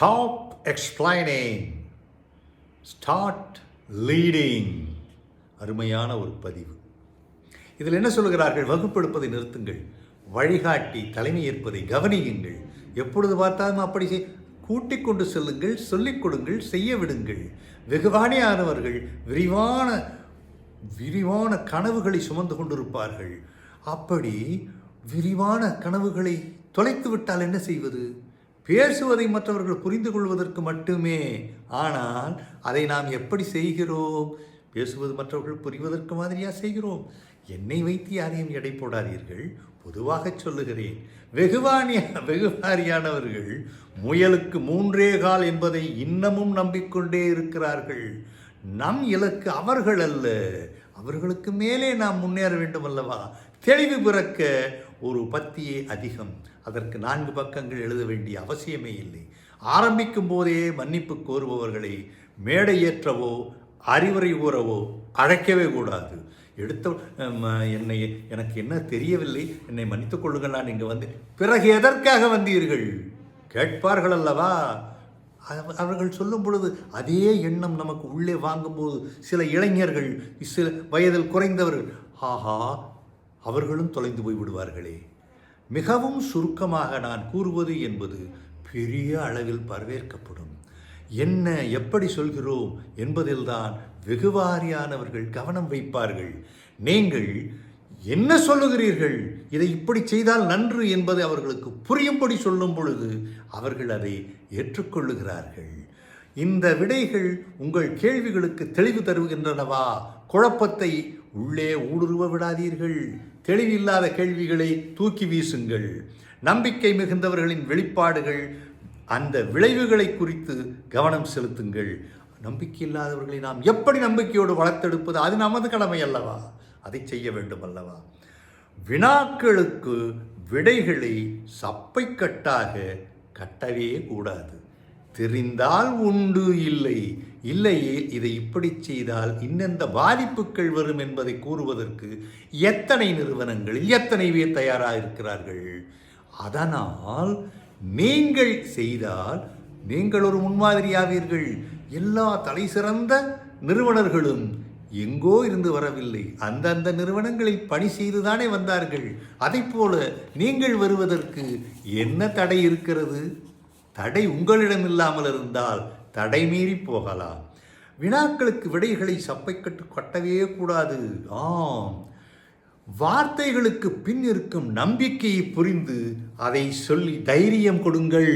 Stop explaining. Start leading. அருமையான ஒரு பதிவு. இதில் என்ன சொல்கிறார்கள் வகுப்பெடுப்பதை நிறுத்துங்கள். வழிகாட்டி தலைமை ஏற்பதை கவனியுங்கள். எப்பொழுது பார்த்தாலும் அப்படி செய் கூட்டிக் கொண்டு செல்லுங்கள் சொல்லிக் கொடுங்கள் செய்ய விடுங்கள். வெகுவானியானவர்கள் விரிவான விரிவான கனவுகளை சுமந்து கொண்டிருப்பார்கள். அப்படி விரிவான கனவுகளை தொலைத்து விட்டால் என்ன செய்வது? பேசுவதை மற்றவர்கள் புரிந்து கொள்வதற்கு மட்டுமே. ஆனால் அதை நாம் எப்படி செய்கிறோம்? பேசுவது மற்றவர்கள் புரிவதற்கு மாதிரியா செய்கிறோம்? என்னை வைத்து யாரையும் எடை போடாதீர்கள். பொதுவாக சொல்லுகிறேன். வெகுவானியா வெகுவாரியானவர்கள் முயலுக்கு மூன்றே கால் என்பதை இன்னமும் நம்பிக்கொண்டே இருக்கிறார்கள். நம் இலக்கு அவர்கள் அல்ல. அவர்களுக்கு மேலே நாம் முன்னேற வேண்டும் அல்லவா? தெளிவு பிறக்க ஒரு பத்தியே அதிகம். அதற்கு நான்கு பக்கங்கள் எழுத வேண்டிய அவசியமே இல்லை. ஆரம்பிக்கும் போதே மன்னிப்பு கோருபவர்களை மேடை ஏற்றவோ அறிவுரை கூறவோ அழைக்கவே கூடாது. எடுத்த என்னை எனக்கு என்ன தெரியவில்லை? என்னை மன்னித்துக் கொள்ளுங்கள். நான் இங்கே வந்து பிறகு எதற்காக வந்தீர்கள்? கேட்பார்கள் அல்லவா? அவ- அவர்கள் சொல்லும் பொழுது அதே எண்ணம் நமக்கு உள்ளே வாங்கும்போது சில இளைஞர்கள் சில வயதில் குறைந்தவர்கள் ஆஹா அவர்களும் தொலைந்து போய் விடுவார்களே. மிகவும் சுருக்கமாக நான் கூறுவது என்பது பெரிய அளவில் வரவேற்கப்படும் என்ன எப்படி சொல்கிறோம் என்பதில்தான் வெகுவாரியானவர்கள் கவனம் வைப்பார்கள். நீங்கள் என்ன சொல்லுகிறீர்கள்? இதை இப்படி செய்தால் நன்று என்பதை அவர்களுக்கு புரியும்படி சொல்லும் பொழுது அவர்கள் அதை ஏற்றுக்கொள்ளுகிறார்கள். இந்த விடைகள் உங்கள் கேள்விகளுக்கு தெளிவு தருகின்றனவா? குழப்பத்தை உள்ளே ஊடுருவ விடாதீர்கள். தெளிவில்லாத கேள்விகளை தூக்கி வீசுங்கள். நம்பிக்கை மிகுந்தவர்களின் வெளிப்பாடுகள் அந்த விளைவுகளை குறித்து கவனம் செலுத்துங்கள். நம்பிக்கை இல்லாதவர்களை நாம் எப்படி நம்பிக்கையோடு வளர்த்தெடுப்பது? அது நமது கடமை அல்லவா? அதை செய்ய வேண்டும் அல்லவா? வினாக்களுக்கு விடைகளை சப்பைக்கட்டாக கட்டவே கூடாது. தெரிந்தால் உண்டு இல்லை இல்லையே இதை இப்படி செய்தால் இன்னெந்த பாதிப்புகள் வரும் என்பதை கூறுவதற்கு எத்தனை நிறுவனங்களில் எத்தனை பேர் தயாராக இருக்கிறார்கள் அதனால் நீங்கள் செய்தால் நீங்கள் ஒரு முன்மாதிரியாவீர்கள். எல்லா தலை சிறந்த நிறுவனர்களும் எங்கோ இருந்து வரவில்லை. அந்தந்த நிறுவனங்களில் பணி செய்துதானே வந்தார்கள். அதைப் போல நீங்கள் வருவதற்கு என்ன தடை இருக்கிறது? தடை உங்களிடம் இல்லாமல் இருந்தால் தடை மீறி போகலாம். வினாக்களுக்கு விடைகளை சப்பைக்கட்டு கட்டவே கூடாது. ஆம். வார்த்தைகளுக்கு பின் இருக்கும் நம்பிக்கையை புரிந்து அதை சொல்லி தைரியம் கொடுங்கள்.